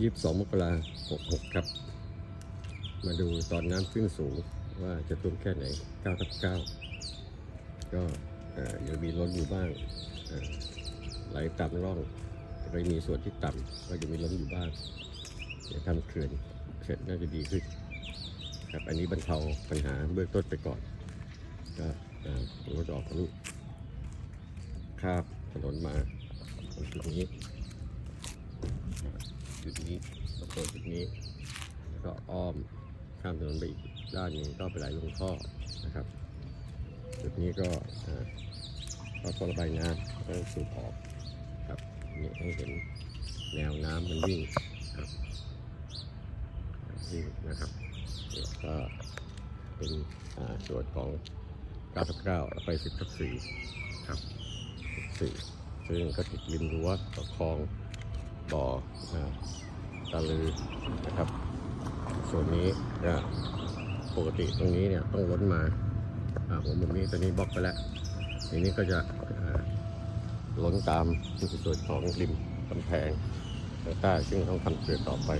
ยี่สิบสองมกราหกหกครับ มาดูตอนน้ำขึ้นสูงว่าจะท่วมแค่ไหนเก้าทับเก้าก็ยังมีล้นอยู่บ้างไหลตามร่องแต่ก็มีส่วนที่ต่ำก็จะมีล้นอยู่บ้างเดี๋ยวทำเขื่อนเสร็จน่าจะดีขึ้นครับอันนี้บรรเทาปัญหาเบื้องต้นไปก่อน ก็เอ่อผมก็จะออกลูกข้ามถนนมาตรงนี้ จุดนี้แล้วก็จุดนี้ แล้วก็อ้อมข้ามถนนไปอีกด้านหนึงก็ไปไหลลงท่อนะครับ จุดนี้ก็เอ่อก็ท่อระบายน้ำก็สูบออกครับนี่ให้เห็นแนวน้ำมันวิ่งครับวิ่งนะครับเนี่ยก็เป็นอ่าส่วนของ 99 ไป 10ทับ4ครับ4ซึ่งก็ติดริมรั้วต่อคลอง บ่อตะลือนะครับ ส่วนนี้จะปกติตรงนี้เนี่ยต้องล้นมาอ่าหัวมุมนี้ตอนนี้บล็อกไปแล้วทีนี้ก็จะล้นตามส่วนของริมกำแพงใต้ซึ่งต้องทำเปลือต่อไป